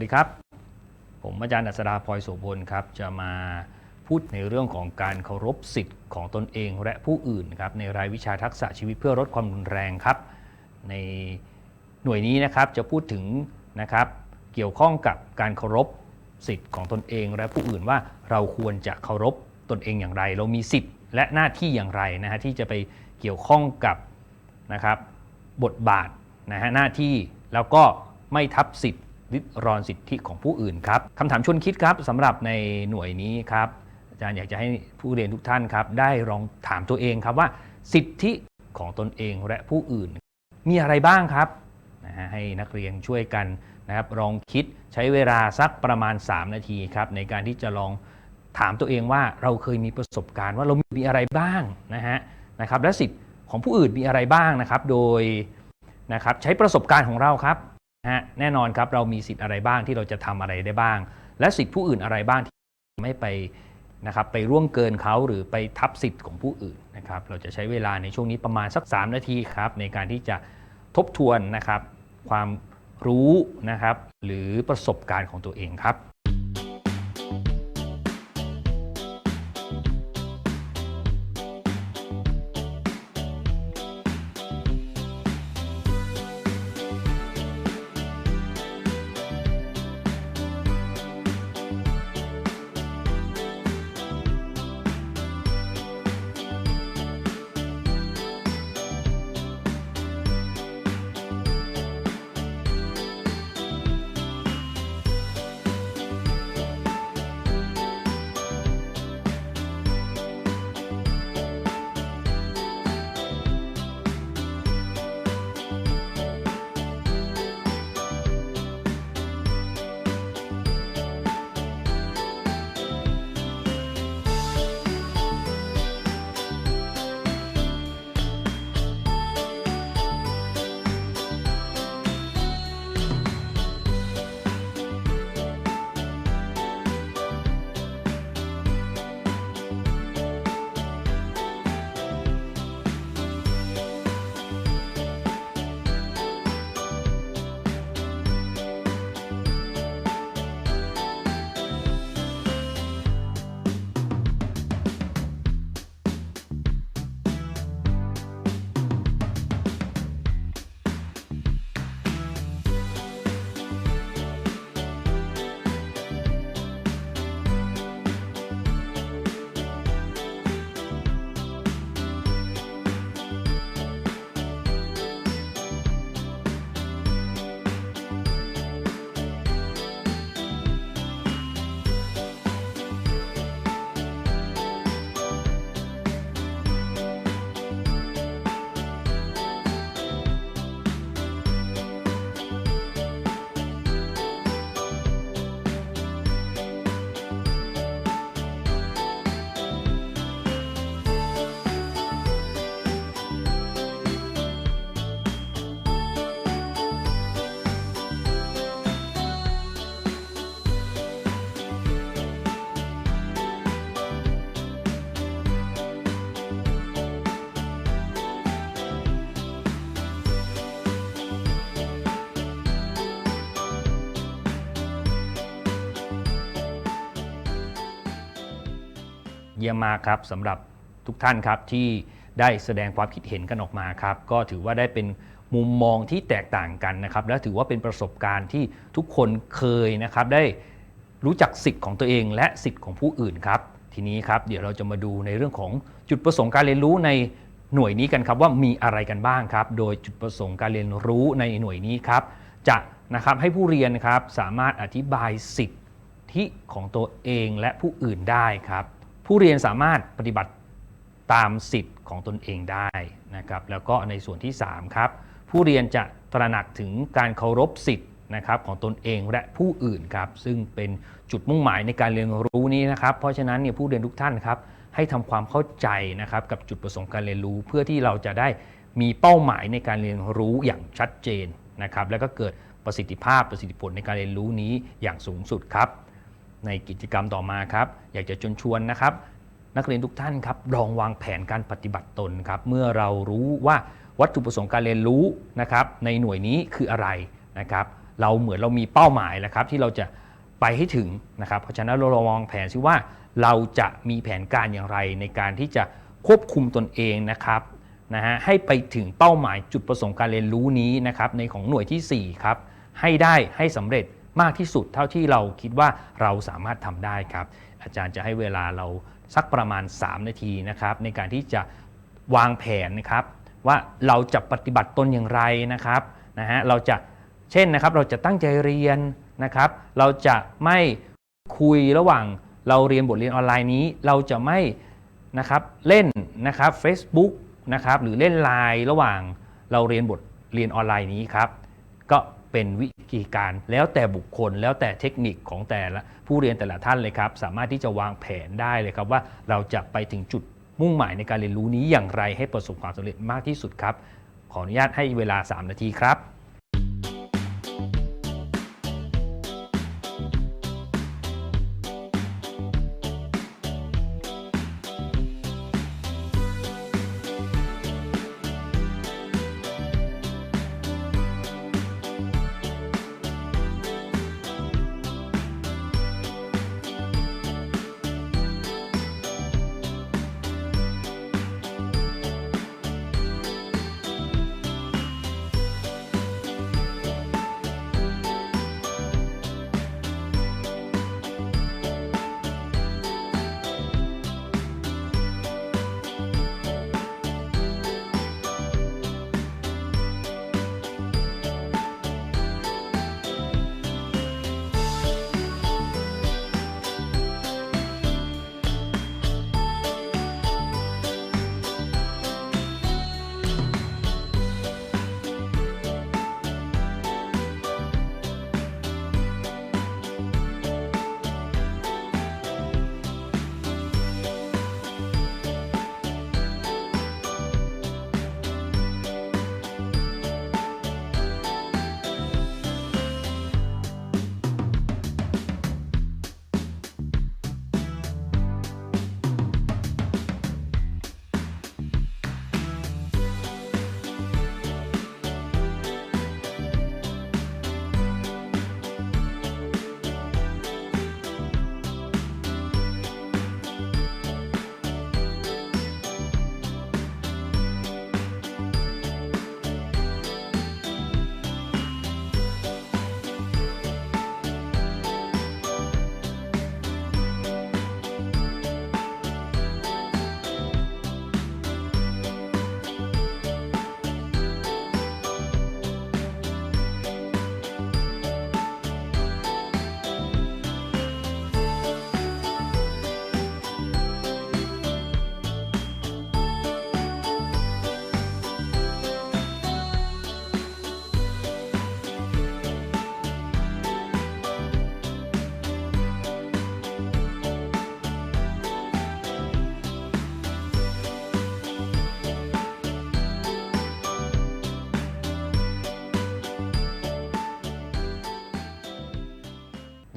สดีครับ ผมอาจารย์อัศดาพลอยโสพลครับ จะมาพูดในเรื่องของการเคารพสิทธิ์ของตนเองและผู้อื่นครับในรายวิชาทักษะชีวิตเพื่อลดความรุนแรงครับ ในหน่วยนี้นะครับจะพูดถึงนะครับเกี่ยวข้องกับการเคารพสิทธิ์ของตนเองและผู้อื่นว่าเราควรจะเคารพตนเองอย่างไร เรามีสิทธิ์และหน้าที่อย่างไรนะฮะที่จะไปเกี่ยวข้องกับนะครับบทบาทนะฮะหน้าที่แล้วก็ไม่ทับสิทธิ์ ริดรอนสิทธิของผู้อื่นครับคำถามชวนคิดครับสำหรับในหน่วยนี้ครับอาจารย์อยากจะให้ผู้เรียนทุกท่านครับ ได้ลองถามตัวเองครับว่า สิทธิของตนเองและผู้อื่น มีอะไรบ้างครับนะฮะให้นักเรียนช่วยกันนะครับลองคิดใช้เวลาสักประมาณ 3 นาทีครับ ในการที่จะลองถามตัวเองว่าเราเคยมีประสบการณ์ว่าเรามีอะไรบ้างนะฮะนะครับและสิทธิของผู้อื่นมีอะไรบ้างนะครับ โดยนะครับใช้ประสบการณ์ของเราครับ ฮะแน่นอนครับเรามีสิทธิ์อะไรบ้างที่เราจะทำอะไรได้บ้าง และสิทธิ์ผู้อื่นอะไรบ้างที่ไม่ไปนะครับไปร่วงเกินเขาหรือไปทับสิทธิ์ของผู้อื่นนะครับเราจะใช้เวลาในช่วงนี้ประมาณสัก 3 นาทีครับในการที่จะทบทวนนะครับความรู้นะครับหรือประสบการณ์ของตัวเองครับ ยี่ยมมากครับสำหรับทุกท่านครับที่ได้แสดงความคิดเห็นกันออกมาครับ ก็ถือว่าได้เป็นมุมมองที่แตกต่างกันนะครับ และถือว่าเป็นประสบการณ์ที่ทุกคนเคยนะครับ ได้รู้จักสิทธิ์ของตัวเองและสิทธิ์ของผู้อื่นครับ ทีนี้ครับ เดี๋ยวเราจะมาดูในเรื่องของจุดประสงค์การเรียนรู้ในหน่วยนี้กันครับว่ามีอะไรกันบ้างครับ โดยจุดประสงค์การเรียนรู้ในหน่วยนี้ครับ จะนะครับให้ผู้เรียนครับสามารถอธิบายสิทธิของตัวเองและผู้อื่นได้ครับ ผู้เรียนสามารถปฏิบัติตามสิทธิ์ของตนเองได้นะครับแล้วก็ในส่วนที่3ครับผู้เรียนจะตระหนักถึงการเคารพสิทธิ์นะครับของตนเองและผู้อื่นครับซึ่งเป็นจุดมุ่งหมายในการเรียนรู้นี้นะครับ เพราะฉะนั้นเนี่ยผู้เรียนทุกท่านครับให้ทำความเข้าใจนะครับกับจุดประสงค์การเรียนรู้ เพื่อที่เราจะได้มีเป้าหมายในการเรียนรู้อย่างชัดเจนนะครับแล้วก็เกิดประสิทธิภาพประสิทธิผลในการเรียนรู้นี้อย่างสูงสุดครับ ในกิจกรรมต่อมาครับ อยากจะชวนชวนนะครับ นักเรียนทุกท่านครับลองวางแผนการปฏิบัติตนครับ เมื่อเรารู้ว่าวัตถุประสงค์การเรียนรู้นะครับ ในหน่วยนี้คืออะไรนะครับ เราเหมือนเรามีเป้าหมายแล้วครับ ที่เราจะไปให้ถึงนะครับ เพราะฉะนั้นเราลองวางแผนซิว่าเราจะมีแผนการอย่างไร ในการที่จะควบคุมตนเองนะครับนะฮะให้ไปถึงเป้าหมายจุดประสงค์การเรียนรู้นี้นะครับในของหน่วยทีสี่4 ครับ ให้ได้ให้สำเร็จ มากที่สุดเท่าที่เราคิดว่าเราสามารถทำได้ครับ อาจารย์จะให้เวลาเราสักประมาณ 3 นาทีนะครับ ในการที่จะวางแผนนะครับ ว่าเราจะปฏิบัติตนอย่างไรนะครับนะฮะเราจะเช่นนะครับ เราจะตั้งใจเรียนนะครับ เราจะไม่คุยระหว่างเราเรียนบทเรียนออนไลน์นี้ เราจะไม่นะครับเล่นนะครับ Facebook นะครับหรือเล่นไลน์ระหว่างเราเรียนบทเรียนออนไลน์นี้ครับ ก็ เป็นวิธีการ แล้วแต่บุคคลแล้วแต่เทคนิคของแต่ละผู้เรียนแต่ละท่านเลยครับ สามารถที่จะวางแผนได้เลยครับว่าเราจะไปถึงจุดมุ่งหมายในการเรียนรู้นี้อย่างไรให้ประสบความสำเร็จมากที่สุดครับ ขออนุญาตให้เวลา 3 นาทีครับ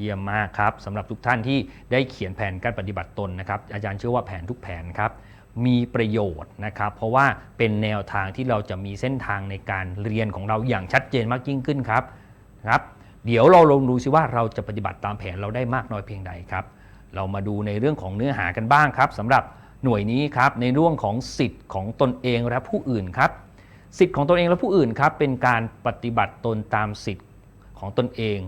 เยี่ยมมากครับสำหรับทุกท่านที่ได้เขียนแผนการปฏิบัติตนนะครับ อาจารย์เชื่อว่าแผนทุกแผนครับมีประโยชน์นะครับ เพราะว่าเป็นแนวทางที่เราจะมีเส้นทางในการเรียนของเราอย่างชัดเจนมากยิ่งขึ้นครับครับ เดี๋ยวเราลองดูซิว่าเราจะปฏิบัติตามแผนเราได้มากน้อยเพียงใดครับ เรามาดูในเรื่องของเนื้อหากันบ้างครับสำหรับหน่วยนี้ครับในเรื่องของสิทธิ์ของตนเองและผู้อื่นครับ สิทธิ์ของตนเองและผู้อื่นครับเป็นการปฏิบัติตนตามสิทธิ์ของตนเอง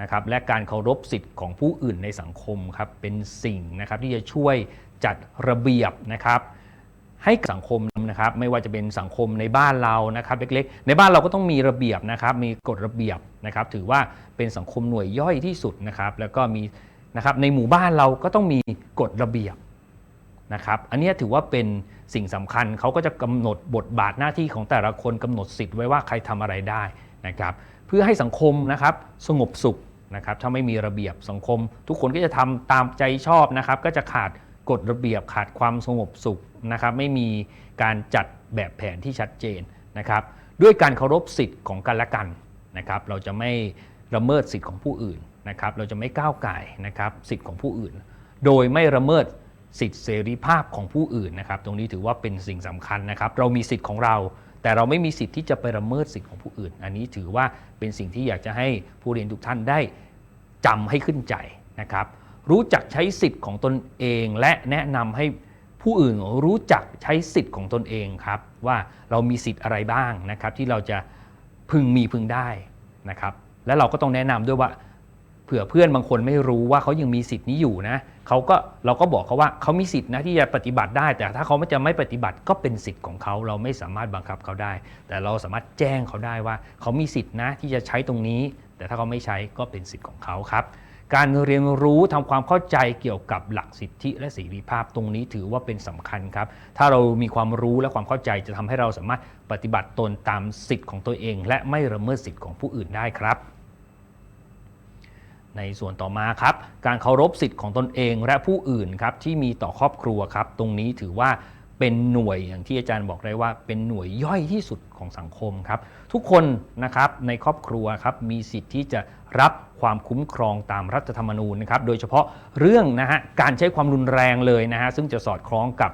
นะครับและการเคารพสิทธิ์ของผู้อื่นในสังคมครับเป็นสิ่งนะครับที่จะช่วยจัดระเบียบนะครับให้สังคมนะครับไม่ว่าจะเป็นสังคมในบ้านเรานะครับเล็กๆ ในบ้านเราก็ต้องมีระเบียบนะครับมีกฎระเบียบนะครับถือว่าเป็นสังคมหน่วยย่อยที่สุดนะครับแล้วก็มีนะครับในหมู่บ้านเราก็ต้องมีกฎระเบียบนะครับอันนี้ถือว่าเป็นสิ่งสำคัญเขาก็จะกำหนดบทบาทหน้าที่ของแต่ละคนกำหนดสิทธิ์ไว้ว่าใครทำอะไรได้นะครับเพื่อให้สังคมนะครับสงบสุข นะครับถ้าไม่มีระเบียบสังคม ทุกคนก็จะทำตามใจชอบนะครับก็จะขาดกฎระเบียบขาดความสงบสุขนะครับไม่มีการจัดแบบแผนที่ชัดเจนนะครับด้วยการเคารพสิทธิ์ของกันและกันนะครับเราจะไม่ละเมิดสิทธิ์ของผู้อื่นนะครับเราจะไม่ก้าวไก่นะครับสิทธิ์ของผู้อื่น โดยไม่ละเมิดสิทธิเสรีภาพของผู้อื่นนะครับตรงนี้ถือว่าเป็นสิ่งสำคัญนะครับเรามีสิทธิ์ของเรา แต่เราไม่มีสิทธิ์ที่จะไปละเมิดสิทธิ์ของผู้อื่น อันนี้ถือว่าเป็นสิ่งที่อยากจะให้ผู้เรียนทุกท่านได้จำให้ขึ้นใจนะครับ รู้จักใช้สิทธิ์ของตนเองและแนะนำให้ผู้อื่นรู้จักใช้สิทธิ์ของตนเองครับว่าเรามีสิทธิ์อะไรบ้างนะครับที่เราจะพึงมีพึงได้นะครับ และเราก็ต้องแนะนำด้วยว่า เผื่อเพื่อนบางคนไม่รู้ว่าเขายังมีสิทธิ์นี้อยู่นะเขาก็เราก็บอกเขาว่าเขามีสิทธิ์นะที่จะปฏิบัติได้ แต่ถ้าเขาไม่จะไม่ปฏิบัติก็เป็นสิทธิ์ของเขาเราไม่สามารถบังคับเขาได้ แต่เราสามารถแจ้งเขาได้ว่า เขามีสิทธิ์นะที่จะใช้ตรงนี้ แต่ถ้าเขาไม่ใช้ก็เป็นสิทธิ์ของเขาครับ การเรียนรู้ทำความเข้าใจเกี่ยวกับหลักสิทธิและเสรีภาพตรงนี้ถือว่าเป็นสำคัญครับ ถ้าเรามีความรู้และความเข้าใจจะทำให้เราสามารถปฏิบัติตนตามสิทธิ์ของตัวเอง และไม่ละเมิดสิทธิ์ของผู้อื่นได้ครับ ในส่วนต่อมาครับ การเคารพสิทธิ์ของตนเองและผู้อื่นครับที่มีต่อครอบครัวครับ ตรงนี้ถือว่าเป็นหน่วยอย่างที่อาจารย์บอกได้ว่า เป็นหน่วยย่อยที่สุดของสังคมครับ ทุกคนนะครับในครอบครัวครับมีสิทธิ์ที่จะรับความคุ้มครองตามรัฐธรรมนูญนะครับโดยเฉพาะเรื่องนะฮะการใช้ความรุนแรงเลยนะฮะซึ่งจะสอดคล้องกับ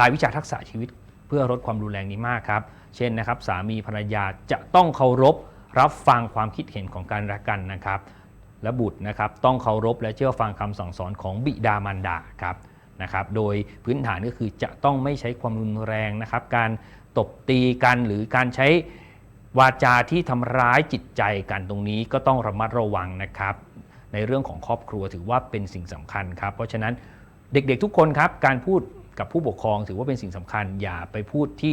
รายวิชาทักษะชีวิต เพื่อลดความรุนแรงนี้มากครับ เช่นนะครับสามีภรรยาจะต้องเคารพรับฟังความคิดเห็นของกันและกันนะครับ และบุตรนะครับต้องเคารพและเชื่อฟังคำสั่งสอนของบิดามารดาครับนะครับโดยพื้นฐานก็คือจะต้องไม่ใช้ความรุนแรงนะครับ การตบตีกันหรือการใช้วาจาที่ทำร้ายจิตใจกันตรงนี้ก็ต้องระมัดระวังนะครับ ในเรื่องของครอบครัวถือว่าเป็นสิ่งสำคัญครับ เพราะฉะนั้นเด็กๆทุกคนครับ การพูดกับผู้ปกครอง ถือว่าเป็นสิ่งสำคัญ อย่าไปพูดที่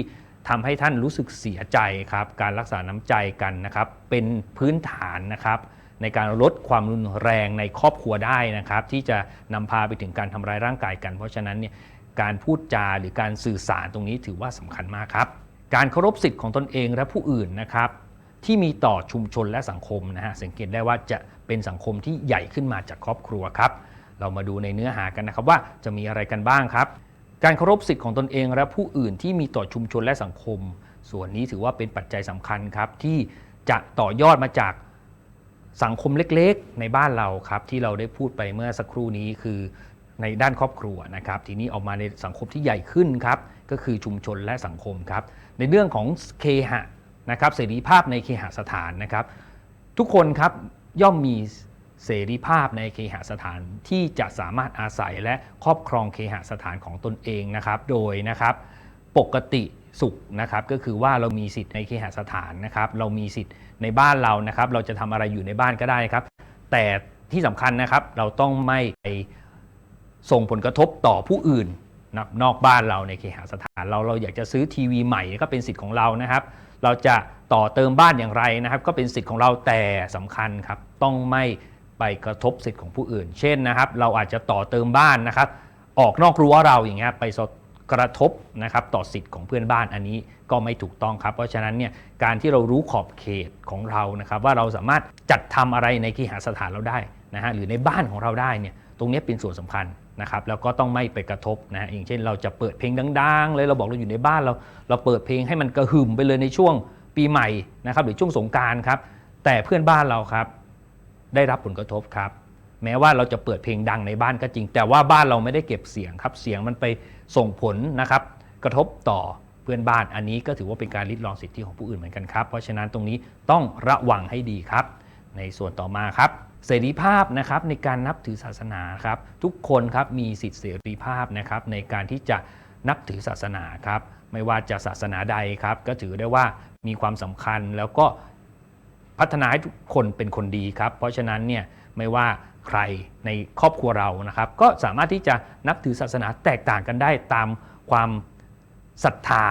ทำให้ท่านรู้สึกเสียใจครับ การรักษาน้ำใจกันนะครับ เป็นพื้นฐานนะครับ ในการลดความรุนแรงในครอบครัวได้นะครับ ที่จะนำพาไปถึงการทำร้ายร่างกายกัน เพราะฉะนั้นเนี่ยการพูดจาหรือการสื่อสารตรงนี้ถือว่าสำคัญมากครับ การเคารพสิทธิ์ของตนเองและผู้อื่นนะครับที่มีต่อชุมชนและสังคมนะฮะสังเกตได้ว่าจะเป็นสังคมที่ใหญ่ขึ้นมาจากครอบครัวครับ เรามาดูในเนื้อหากันนะครับว่าจะมีอะไรกันบ้างครับ การเคารพสิทธิ์ของตนเองและผู้อื่นที่มีต่อชุมชนและสังคม ส่วนนี้ถือว่าเป็นปัจจัยสำคัญครับที่จะต่อยอดมาจาก สังคมเล็กๆ ในบ้านเราครับที่เราได้พูดไปเมื่อสักครู่นี้คือในด้านครอบครัวนะครับ ทีนี้ออกมาในสังคมที่ใหญ่ขึ้นครับก็คือชุมชนและสังคมครับในเรื่องของเคหะนะครับเสรีภาพในเคหสถานนะครับ ทุกคนครับย่อมมีเสรีภาพในเคหสถานที่จะสามารถอาศัยและครอบครองเคหสถานของตนเองนะครับ โดยนะครับ ปกติ สุขนะครับก็คือว่าเรามีสิทธิ์ในเคหสถานนะครับ เรามีสิทธิ์ในบ้านเรานะครับ เราจะทำอะไรอยู่ในบ้านก็ได้ครับ แต่ที่สำคัญนะครับเราต้องไม่ไปส่งผลกระทบต่อผู้อื่นนะนอกบ้านเราในเคหสถานเราเราอยากจะซื้อทีวีใหม่ก็เป็นสิทธิ์ของเรานะครับ เราจะต่อเติมบ้านอย่างไรนะครับ ก็เป็นสิทธิ์ของเราแต่สำคัญครับต้องไม่ไปกระทบสิทธิ์ของผู้อื่น เช่นนะครับ เราอาจจะต่อเติมบ้านนะครับ ออกนอกรั้วเราอย่างเงี้ยไปส กระทบนะครับต่อสิทธิ์ของเพื่อนบ้านอันนี้ก็ไม่ถูกต้องครับ เพราะฉะนั้นเนี่ยการที่เรารู้ขอบเขตของเรานะครับว่าเราสามารถจัดทำอะไรในเคหสถานเราได้นะฮะหรือในบ้านของเราได้เนี่ยตรงนี้เป็นส่วนสำคัญนะครับแล้วก็ต้องไม่ไปกระทบนะฮะอย่างเช่นเราจะเปิดเพลงดังๆเลยเราบอกเราอยู่ในบ้านเราเราเปิดเพลงให้มันกระหึ่มไปเลยในช่วงปีใหม่นะครับหรือช่วงสงการครับแต่เพื่อนบ้านเราครับได้รับผลกระทบครับ แม้ว่าเราจะเปิดเพลงดังในบ้านก็จริง แต่ว่าบ้านเราไม่ได้เก็บเสียงครับเสียงมันไปส่งผลนะครับกระทบต่อเพื่อนบ้านอันนี้ก็ถือว่าเป็นการลิดรอนสิทธิของผู้อื่นเหมือนกันครับ เพราะฉะนั้นตรงนี้ต้องระวังให้ดีครับ ในส่วนต่อมาครับ เสรีภาพนะครับในการนับถือศาสนาครับ ทุกคนครับมีสิทธิเสรีภาพนะครับในการที่จะนับถือศาสนาครับไม่ว่าจะศาสนาใดครับ ก็ถือได้ว่ามีความสำคัญแล้วก็พัฒนาให้ทุกคนเป็นคนดีครับ เพราะฉะนั้นเนี่ย ไม่ว่าใครในครอบครัวเรานะครับ ก็สามารถที่จะนับถือศาสนาแตกต่างกันได้ตามความศรัทธา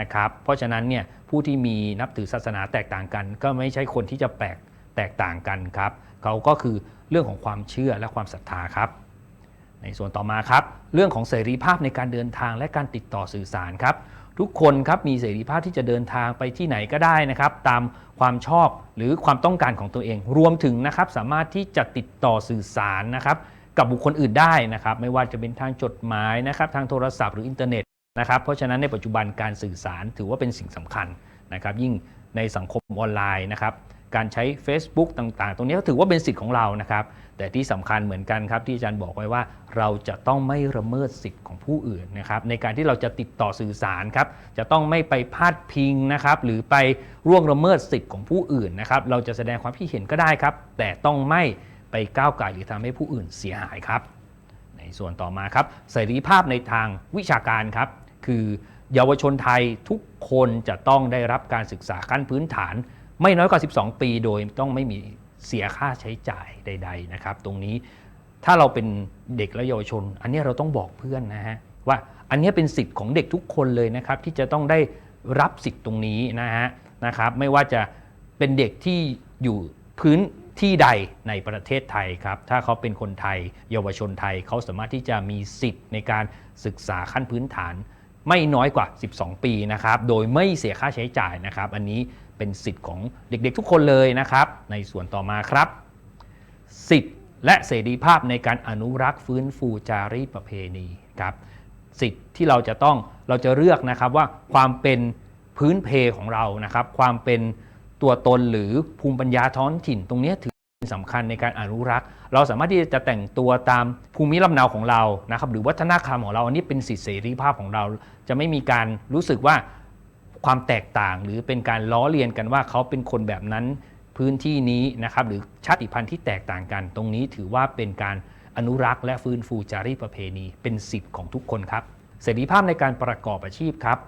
นะครับ เพราะฉะนั้นเนี่ยผู้ที่มีนับถือศาสนาแตกต่างกัน ก็ไม่ใช่คนที่จะแปลกแตกต่างกันครับเขาก็คือเรื่องของความเชื่อและความศรัทธาครับ ในส่วนต่อมาครับ เรื่องของเสรีภาพในการเดินทางและการติดต่อสื่อสารครับ ทุกคนครับมีเสรีภาพที่จะเดินทางไปที่ไหนก็ได้นะครับ ตาม ความชอบหรือความต้องการของตัวเอง รวมถึงนะครับสามารถที่จะติดต่อสื่อสารนะครับกับบุคคลอื่นได้นะครับ ไม่ว่าจะเป็นทางจดหมายนะครับ ทางโทรศัพท์หรืออินเทอร์เน็ตนะครับ เพราะฉะนั้นในปัจจุบันการสื่อสารถือว่าเป็นสิ่งสำคัญนะครับ ยิ่งในสังคมออนไลน์นะครับ การใช้ Facebook ต่างๆ ตรงนี้ก็ถือว่าเป็นสิทธิ์ของเรานะครับ แต่ที่สำคัญเหมือนกันครับที่อาจารย์บอกไว้ว่า เราจะต้องไม่ละเมิดสิทธิ์ของผู้อื่นนะครับในการที่เราจะติดต่อสื่อสารครับจะต้องไม่ไปพาดพิงนะครับหรือไปร่วงละเมิดสิทธิ์ของผู้อื่นนะครับเราจะแสดงความคิดเห็นก็ได้ครับ แต่ต้องไม่ไปก้าวไก่หรือทำให้ผู้อื่นเสียหายครับ ในส่วนต่อมาครับเสรีภาพในทางวิชาการครับ คือเยาวชนไทยทุกคนจะต้องได้รับการศึกษาขั้นพื้นฐาน ไม่น้อยกว่า 12 ปี โดยต้องไม่มี เสียค่าใช้จ่ายใด ๆนะครับ ตรงนี้ถ้าเราเป็นเด็กและเยาวชน อันนี้เราต้องบอกเพื่อนนะฮะว่าอันนี้เป็นสิทธิ์ของเด็กทุกคนเลยนะครับ ที่จะต้องได้รับสิทธิ์ตรงนี้นะฮะนะครับ ไม่ว่าจะเป็นเด็กที่อยู่พื้นที่ใดในประเทศไทยครับ ถ้าเขาเป็นคนไทย เยาวชนไทยเขาสามารถที่จะมีสิทธิ์ในการศึกษาขั้นพื้นฐาน ไม่น้อยกว่า 12 ปีนะครับ โดยไม่เสียค่าใช้จ่ายนะครับ อันนี้ เป็นสิทธิ์ของเด็กๆทุกคนเลยนะครับ ในส่วนต่อมาครับ สิทธิ์และเสรีภาพในการอนุรักษ์ฟื้นฟูจารีตประเพณีครับสิทธิ์ที่เราจะต้องเราจะเลือกนะครับว่าความเป็นพื้นเพของเรานะครับ ความเป็นตัวตนหรือภูมิปัญญาท้องถิ่นตรงนี้ถือเป็นสำคัญในการอนุรักษ์ เราสามารถที่จะแต่งตัวตามภูมิลำเนาของเรานะครับ หรือวัฒนธรรมของเราอันนี้เป็นสิทธิเสรีภาพของเรา จะไม่มีการรู้สึกว่า ความแตกต่าง หรือเป็นการล้อเลียนกันว่าเขาเป็นคนแบบนั้นพื้นที่นี้นะครับหรือชาติพันธุ์ที่แตกต่างกัน ตรงนี้ถือว่าเป็นการอนุรักษ์และฟื้นฟูจารีตประเพณีเป็นสิทธิ์ของทุกคนครับเสรีภาพในการประกอบอาชีพครับ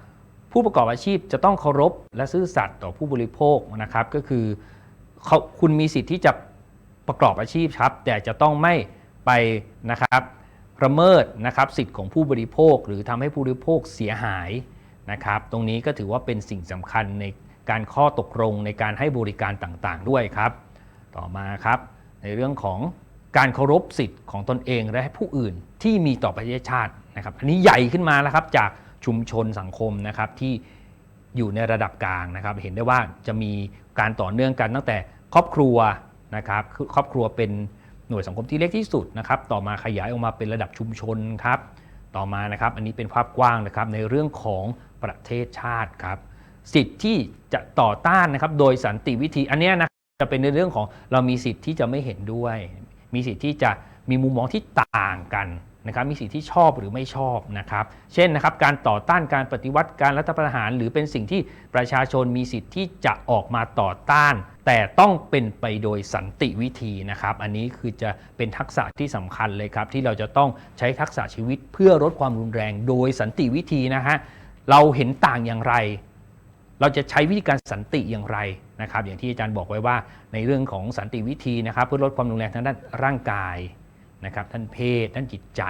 ผู้ประกอบอาชีพจะต้องเคารพและซื่อสัตย์ต่อผู้บริโภคนะครับก็คือเขาคุณมีสิทธิ์ที่จะประกอบอาชีพครับ แต่จะต้องไม่ไปนะครับระเมิดนะครับสิทธิ์ของผู้บริโภค หรือทำให้ผู้บริโภคเสียหาย นะครับ ตรงนี้ก็ถือว่าเป็นสิ่งสำคัญในการข้อตกลงในการให้บริการต่างๆ ด้วยครับ ต่อมาครับ ในเรื่องของการเคารพสิทธิ์ของตนเองและผู้อื่นที่มีต่อประเทศชาตินะครับ อันนี้ใหญ่ขึ้นมาแล้วครับจากชุมชนสังคมนะครับที่อยู่ในระดับกลางนะครับ เห็นได้ว่าจะมีการต่อเนื่องกันตั้งแต่ครอบครัวนะครับคือครอบครัวเป็นหน่วยสังคมที่เล็กที่สุดนะครับ ต่อมาขยายออกมาเป็นระดับชุมชนครับ ต่อมานะครับ อันนี้เป็นภาพกว้างนะครับในเรื่องของประเทศชาติครับ สิทธิ์ที่จะต่อต้านนะครับ โดยสันติวิธีอันนี้นะจะเป็นในเรื่องของเรามีสิทธิ์ที่จะไม่เห็นด้วย มีสิทธิ์ที่จะมีมุมมองที่ต่างกัน นะครับมีสิทธิที่ชอบหรือไม่ชอบนะครับเช่นนะครับการต่อต้านการปฏิวัติการรัฐประหาร หรือเป็นสิ่งที่ประชาชนมีสิทธิ์ที่จะออกมาต่อต้าน แต่ต้องเป็นไปโดยสันติวิธีนะครับอันนี้คือจะเป็นทักษะที่สำคัญเลยครับที่เราจะต้องใช้ทักษะชีวิตเพื่อลดความรุนแรงโดยสันติวิธีนะฮะเราเห็นต่างอย่างไร เราจะใช้วิธีการสันติอย่างไรนะครับอย่างที่อาจารย์บอกไว้ว่าในเรื่องของสันติวิธีนะครับเพื่อลดความรุนแรงทางด้านร่างกาย นะครับท่านเพศท่านจิตใจ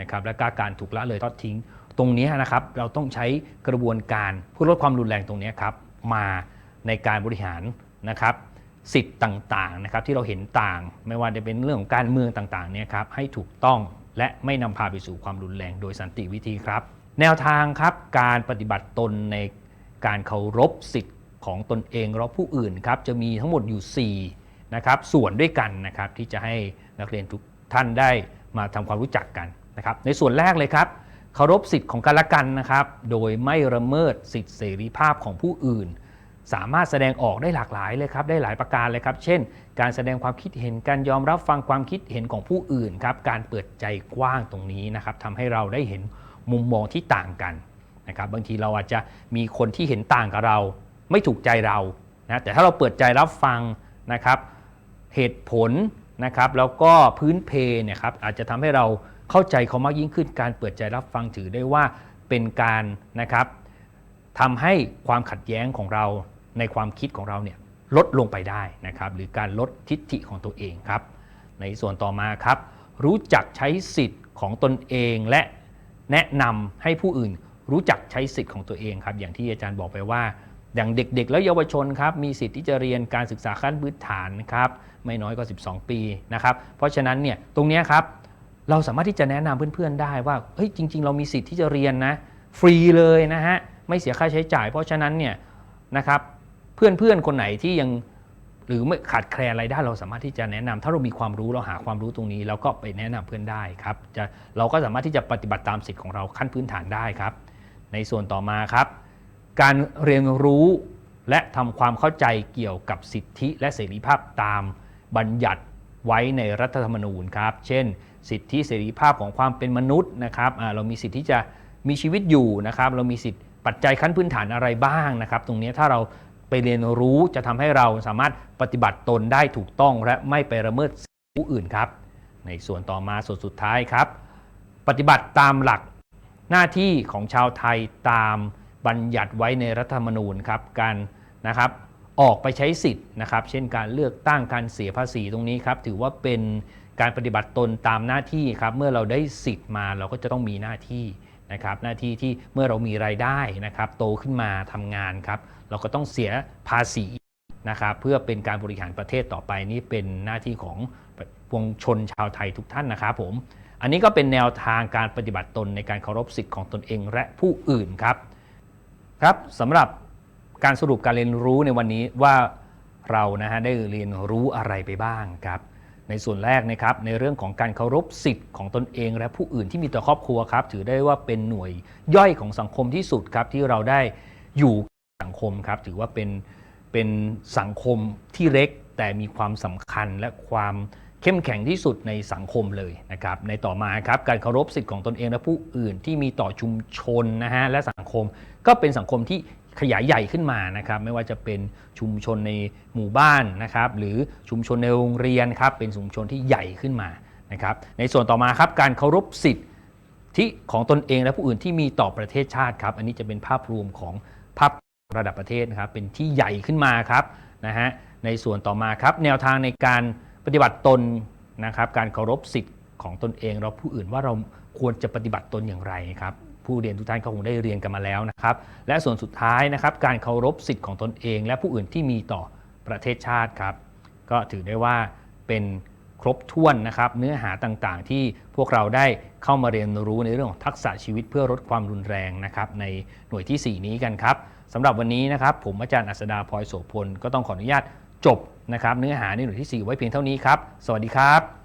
นะครับและก็การถูกละเลยทอดทิ้ง ตรงนี้นะครับเราต้องใช้กระบวนการเพื่อลดความรุนแรงตรงนี้ครับมาในการบริหารนะครับสิทธิ์ต่างๆนะครับที่เราเห็นต่าง ไม่ว่าจะเป็นเรื่องของการเมืองต่างๆเนี่ยครับให้ถูกต้องและไม่นำพาไปสู่ความรุนแรงโดยสันติวิธีครับ แนวทางครับการปฏิบัติตนในการเคารพสิทธิ์ของตนเองและผู้อื่นครับจะมีทั้งหมดอยู่4นะครับส่วนด้วยกันนะครับที่จะให้นักเรียนทุก ท่านได้มาทำความรู้จักกันนะครับในส่วนแรกเลยครับเคารพสิทธิ์ของกันและกันนะครับ โดยไม่ละเมิดสิทธิเสรีภาพของผู้อื่น สามารถแสดงออกได้หลากหลายเลยครับได้หลายประการเลยครับ เช่น การแสดงความคิดเห็นการยอมรับฟังความคิดเห็นของผู้อื่นครับการเปิดใจกว้างตรงนี้นะครับทำให้เราได้เห็นมุมมองที่ต่างกันนะครับบางทีเราอาจจะมีคนที่เห็นต่างกับเรา ไม่ถูกใจเรานะแต่ถ้าเราเปิดใจรับฟังนะครับเหตุผล นะครับแล้วก็พื้นเพเนี่ยครับอาจจะทำให้เราเข้าใจเขามากยิ่งขึ้น การเปิดใจรับฟังถือได้ว่าเป็นการนะครับทำให้ความขัดแย้งของเราในความคิดของเราเนี่ยลดลงไปได้นะครับ หรือการลดทิฐิของตัวเองครับ ในส่วนต่อมาครับ รู้จักใช้สิทธิ์ของตนเองและแนะนำให้ผู้อื่นรู้จักใช้สิทธิ์ของตัวเองครับ อย่างที่อาจารย์บอกไปว่า อย่างเด็กๆ และเยาวชนครับมีสิทธิ์ที่จะเรียนการศึกษาขั้นพื้นฐานครับไม่น้อยกว่า 12 ปีนะครับเพราะฉะนั้นเนี่ยตรงนี้ครับเราสามารถที่จะแนะนำเพื่อนๆได้ว่าเฮ้ยจริง ๆ เรามีสิทธิ์ที่จะเรียนนะฟรีเลยนะฮะไม่เสียค่าใช้จ่าย เพราะฉะนั้นเนี่ยนะครับเพื่อนๆคนไหนที่ยังหรือไม่ขาดแคลนอะไรได้เราสามารถที่จะแนะนำถ้าเรามีความรู้เราหาความรู้ตรงนี้เราก็ไปแนะนำเพื่อนได้ครับจะเราก็สามารถที่จะปฏิบัติตามสิทธิ์ของเราขั้นพื้นฐานได้ครับ ในส่วนต่อมาครับ การเรียนรู้และทำความเข้าใจเกี่ยวกับสิทธิและเสรีภาพตามบัญญัติไว้ในรัฐธรรมนูญครับ เช่น สิทธิเสรีภาพของความเป็นมนุษย์นะครับเรามีสิทธิที่จะมีชีวิตอยู่นะครับ เรามีสิทธิปัจจัยขั้นพื้นฐานอะไรบ้างนะครับ ตรงนี้ถ้าเราไปเรียนรู้จะทำให้เราสามารถปฏิบัติตนได้ถูกต้องและไม่ไปละเมิดสิทธิผู้อื่นครับ ในส่วนต่อมาส่วนสุดท้ายครับ ปฏิบัติตามหลักหน้าที่ของชาวไทยตาม บัญญัติไว้ในรัฐธรรมนูญครับการนะครับออกไปใช้สิทธิ์นะครับ เช่นการเลือกตั้งการเสียภาษีตรงนี้ครับถือว่าเป็นการปฏิบัติตนตามหน้าที่ครับเมื่อเราได้สิทธิ์มาเราก็จะต้องมีหน้าที่นะครับหน้าที่ที่เมื่อเรามีรายได้นะครับ โตขึ้นมาทำงานครับ เราก็ต้องเสียภาษีนะครับเพื่อเป็นการบริหารประเทศต่อไปนี่เป็นหน้าที่ของปวงชนชาวไทยทุกท่านนะครับผม อันนี้ก็เป็นแนวทางการปฏิบัติตนในการเคารพสิทธิ์ของตนเองและผู้อื่นครับ ครับสำหรับการสรุปการเรียนรู้ในวันนี้ว่าเรานะฮะได้เรียนรู้อะไรไปบ้างครับ ในส่วนแรกนะครับในเรื่องของการเคารพสิทธิ์ของตนเอง และผู้อื่นที่มีต่อครอบครัวครับ ถือได้ว่าเป็นหน่วยย่อยของสังคมที่สุดครับที่เราได้อยู่สังคมครับ ถือว่าเป็นเป็นสังคมที่เล็กแต่มีความสำคัญและความ เข้มแข็งที่สุดในสังคมเลยนะครับในต่อมาครับการเคารพสิทธิ์ของตนเองและผู้อื่นที่มีต่อชุมชนนะฮะและสังคมก็เป็นสังคมที่ขยายใหญ่ขึ้นมานะครับไม่ว่าจะเป็นชุมชนในหมู่บ้านนะครับหรือชุมชนในโรงเรียนครับเป็นชุมชนที่ใหญ่ขึ้นมานะครับในส่วนต่อมาครับการเคารพสิทธิของตนเองและผู้อื่นที่มีต่อประเทศชาติครับอันนี้จะเป็นภาพรวมของภาพระดับประเทศนะครับเป็นที่ใหญ่ขึ้นมาครับนะฮะในส่วนต่อมาครับแนวทางในการ ปฏิบัติตนนะครับ การเคารพสิทธิ์ของตนเองและผู้อื่นว่าเราควรจะปฏิบัติตนอย่างไรครับผู้เรียนทุกท่านก็คงได้เรียนกันมาแล้วนะครับ และส่วนสุดท้ายนะครับ การเคารพสิทธิ์ของตนเอง และผู้อื่นที่มีต่อประเทศชาติครับ ก็ถือได้ว่าเป็นครบถ้วนนะครับ เนื้อหาต่างๆ ที่พวกเราได้เข้ามาเรียนรู้ในเรื่องของทักษะชีวิตเพื่อลดความรุนแรงนะครับ ในหน่วยที่ 4 นี้กันครับสำหรับวันนี้นะครับ ผมอาจารย์อัสดาพลอยโสพลก็ต้องขออนุญาต จบนะครับเนื้อหาในหน่วยที่ 4 ไว้เพียงเท่านี้ครับ สวัสดีครับ